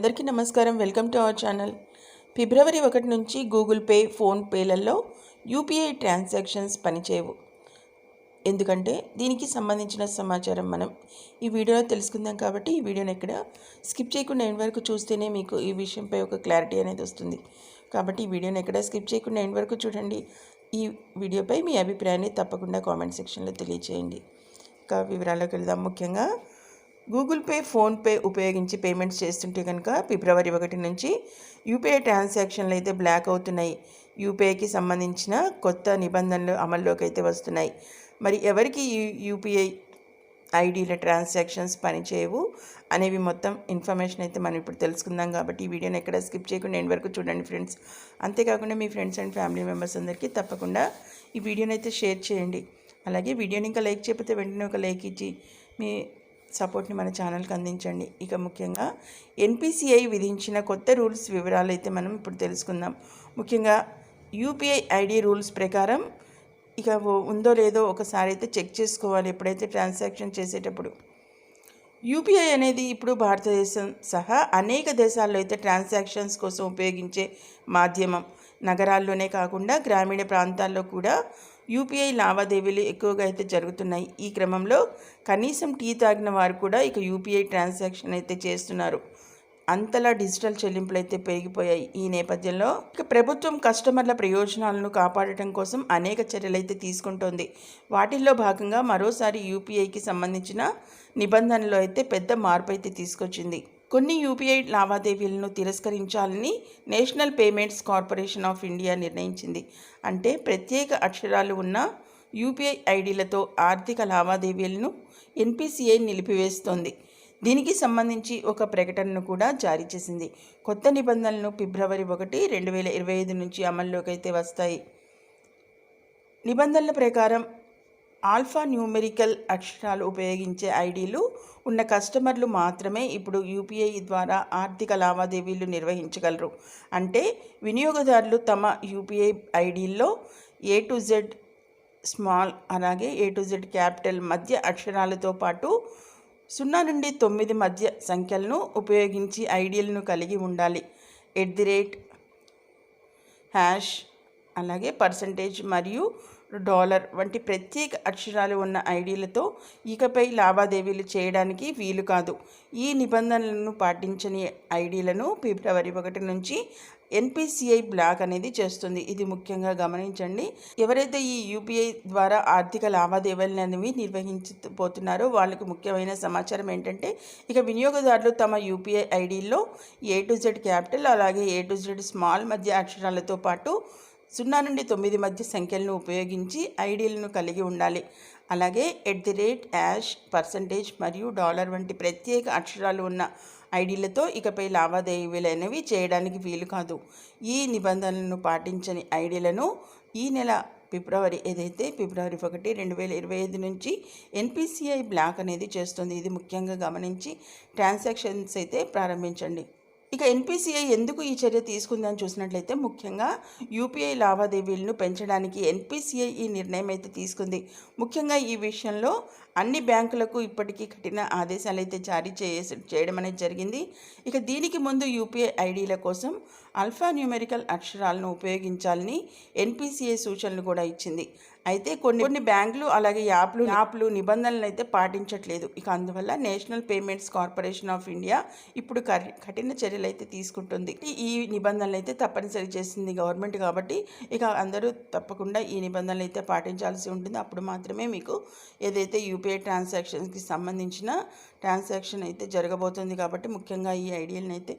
అందరికీ నమస్కారం. Welcome to our channel. ఫిబ్రవరి ఒకటి నుంచి గూగుల్ పే ఫోన్పేలలో యూపీఐ ట్రాన్సాక్షన్స్ పనిచేయవు. ఎందుకంటే దీనికి సంబంధించిన సమాచారం మనం ఈ వీడియోలో తెలుసుకుందాం కాబట్టి ఈ వీడియోని ఎక్కడ స్కిప్ చేయకుండా ఎండ్ వరకు చూస్తేనే మీకు ఈ విషయంపై ఒక క్లారిటీ అనేది వస్తుంది. కాబట్టి ఈ వీడియోని ఎక్కడ స్కిప్ చేయకుండా ఎండ్ వరకు చూడండి. ఈ వీడియోపై మీ అభిప్రాయాన్ని తప్పకుండా కామెంట్ సెక్షన్లో తెలియచేయండి. ఇంకా వివరాల్లోకి వెళ్దాం. ముఖ్యంగా గూగుల్ పే ఫోన్పే ఉపయోగించి పేమెంట్స్ చేస్తుంటే కనుక ఫిబ్రవరి ఒకటి నుంచి యూపీఐ ట్రాన్సాక్షన్లు అయితే బ్లాక్ అవుతున్నాయి. యూపీఐకి సంబంధించిన కొత్త నిబంధనలు అమల్లోకి అయితే వస్తున్నాయి. మరి ఎవరికి యూపీఐ ఐడీల ట్రాన్సాక్షన్స్ పనిచేయవు అనేవి మొత్తం ఇన్ఫర్మేషన్ అయితే మనం ఇప్పుడు తెలుసుకుందాం కాబట్టి ఈ వీడియోని ఎక్కడ స్కిప్ చేయకుండా ఎండ్ వరకు చూడండి ఫ్రెండ్స్. అంతేకాకుండా మీ ఫ్రెండ్స్ అండ్ ఫ్యామిలీ మెంబర్స్ అందరికీ తప్పకుండా ఈ వీడియోని అయితే షేర్ చేయండి. అలాగే వీడియోని ఇంకా లైక్ చేయకపోతే వెంటనే ఒక లైక్ ఇచ్చి మీ సపోర్ట్ని మన ఛానల్కి అందించండి. ఇక ముఖ్యంగా ఎన్పిసిఐ విధించిన కొత్త రూల్స్ వివరాలు అయితే మనం ఇప్పుడు తెలుసుకుందాం. ముఖ్యంగా యూపీఐ ఐడి రూల్స్ ప్రకారం ఇక ఉందో లేదో ఒకసారి అయితే చెక్ చేసుకోవాలి ఎప్పుడైతే ట్రాన్సాక్షన్ చేసేటప్పుడు. యూపీఐ అనేది ఇప్పుడు భారతదేశం సహా అనేక దేశాల్లో అయితే ట్రాన్సాక్షన్స్ కోసం ఉపయోగించే మాధ్యమం. నగరాల్లోనే కాకుండా గ్రామీణ ప్రాంతాల్లో కూడా యూపీఐ లావాదేవీలు ఎక్కువగా అయితే జరుగుతున్నాయి. ఈ క్రమంలో కనీసం టీ తాగిన వారు కూడా ఇక యూపీఐ ట్రాన్సాక్షన్ అయితే చేస్తున్నారు. అంతలా డిజిటల్ చెల్లింపులు అయితే పెరిగిపోయాయి. ఈ నేపథ్యంలో ఇక ప్రభుత్వం కస్టమర్ల ప్రయోజనాలను కాపాడటం కోసం అనేక చర్యలైతే తీసుకుంటోంది. వాటిల్లో భాగంగా మరోసారి యూపీఐకి సంబంధించిన నిబంధనలు అయితే పెద్ద మార్పు అయితే తీసుకొచ్చింది. కొన్ని యూపీఐ లావాదేవీలను తిరస్కరించాలని National Payments Corporation of India నిర్ణయించింది. అంటే ప్రత్యేక అక్షరాలు ఉన్న యూపీఐ ఐడీలతో ఆర్థిక లావాదేవీలను ఎన్పిసిఐ నిలిపివేస్తోంది. దీనికి సంబంధించి ఒక ప్రకటనను కూడా జారీ చేసింది. కొత్త నిబంధనలు ఫిబ్రవరి ఒకటి రెండు వేల ఇరవై ఐదు నుంచి అమల్లోకి అయితే వస్తాయి. నిబంధనల ప్రకారం ఆల్ఫా న్యూమెరికల్ అక్షరాలు ఉపయోగించే ఐడీలు ఉన్న కస్టమర్లు మాత్రమే ఇప్పుడు యూపీఐ ద్వారా ఆర్థిక లావాదేవీలు నిర్వహించగలరు. అంటే వినియోగదారులు తమ యూపీఐ ఐడీల్లో ఏ టు జెడ్ స్మాల్ అలాగే ఏ టు జెడ్ క్యాపిటల్ మధ్య అక్షరాలతో పాటు సున్నా నుండి తొమ్మిది మధ్య సంఖ్యలను ఉపయోగించి ఐడియల్ను కలిగి ఉండాలి. ఎట్ ది రేట్ హ్యాష్ అలాగే పర్సంటేజ్ మరియు డాలర్ వంటి ప్రత్యేక అక్షరాలు ఉన్న ఐడీలతో ఇకపై లావాదేవీలు చేయడానికి వీలు కాదు. ఈ నిబంధనలను పాటించని ఐడీలను ఫిబ్రవరి ఒకటి నుంచి ఎన్పిసిఐ బ్లాక్ అనేది చేస్తుంది. ఇది ముఖ్యంగా గమనించండి. ఎవరైతే ఈ యూపీఐ ద్వారా ఆర్థిక లావాదేవీలు అనేవి నిర్వహించబోతున్నారో వాళ్ళకి ముఖ్యమైన సమాచారం ఏంటంటే ఇక వినియోగదారులు తమ యూపీఐ ఐడీల్లో ఏ టు జెడ్ క్యాపిటల్ అలాగే ఏ టు జెడ్ స్మాల్ మధ్య అక్షరాలతో పాటు సున్నా నుండి తొమ్మిది మధ్య సంఖ్యలను ఉపయోగించి ఐడీలను కలిగి ఉండాలి. అలాగే at the rate hash percentage మరియు డాలర్ వంటి ప్రత్యేక అక్షరాలు ఉన్న ఐడీలతో ఇకపై లావాదేవీలైనవి చేయడానికి వీలు కాదు. ఈ నిబంధనలను పాటించని ఐడీలను ఈ నెల ఫిబ్రవరి ఏదైతే ఫిబ్రవరి ఒకటి రెండు వేల ఇరవై ఐదు నుంచి ఎన్పిసిఐ బ్లాక్ అనేది చేస్తుంది. ఇది ముఖ్యంగా గమనించి ట్రాన్సాక్షన్స్ అయితే ప్రారంభించండి. ఇక ఎన్పిసిఐ ఎందుకు ఈ చర్య తీసుకుందని చూసినట్లయితే ముఖ్యంగా యూపీఐ లావాదేవీలను పెంచడానికి ఎన్పిసిఐ ఈ నిర్ణయం అయితే తీసుకుంది. ముఖ్యంగా ఈ విషయంలో అన్ని బ్యాంకులకు ఇప్పటికీ కఠిన ఆదేశాలు అయితే జారీ చేసి చేయడం అనేది జరిగింది. ఇక దీనికి ముందు యూపీఐ ఐడీల కోసం అల్ఫా న్యూమెరికల్ అక్షరాలను ఉపయోగించాలని ఎన్పిసిఏ సూచనలు కూడా ఇచ్చింది. అయితే కొన్ని కొన్ని బ్యాంకులు అలాగే యాప్లు యాప్లు నిబంధనలు అయితే పాటించట్లేదు. ఇక అందువల్ల National Payments Corporation of India ఇప్పుడు కఠిన చర్యలు అయితే తీసుకుంటుంది. ఈ నిబంధనలు అయితే తప్పనిసరి చేసింది గవర్నమెంట్ కాబట్టి ఇక అందరూ తప్పకుండా ఈ నిబంధనలు అయితే పాటించాల్సి ఉంటుంది. అప్పుడు మాత్రమే మీకు ఏదైతే యూపీఐ ట్రాన్సాక్షన్స్కి సంబంధించిన ట్రాన్సాక్షన్ అయితే జరగబోతుంది కాబట్టి ముఖ్యంగా ఈ ఐడియాలను అయితే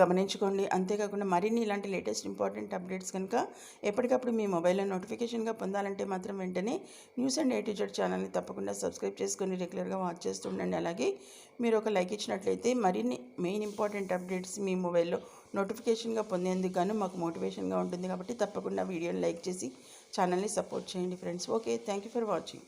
గమనించుకోండి. అంతేకాకుండా మరిన్ని ఇలాంటి లేటెస్ట్ ఇంపార్టెంట్ అప్డేట్స్ కనుక ఎప్పటికప్పుడు మీ మొబైల్లో నోటిఫికేషన్గా పొందాలంటే మాత్రం వెంటనే న్యూస్ అండ్ ఏటీజెడ్ ఛానల్ని తప్పకుండా సబ్స్క్రైబ్ చేసుకొని రెగ్యులర్గా వాచ్ చేస్తుండండి అలాగే మీరు ఒక లైక్ ఇచ్చినట్లయితే మరిన్ని మెయిన్ ఇంపార్టెంట్ అప్డేట్స్ మీ మొబైల్లో నోటిఫికేషన్గా పొందేందుకు గాను మాకు మోటివేషన్గా ఉంటుంది కాబట్టి తప్పకుండా వీడియోని లైక్ చేసి ఛానల్ని సపోర్ట్ చేయండి friends. Okay thank you for watching.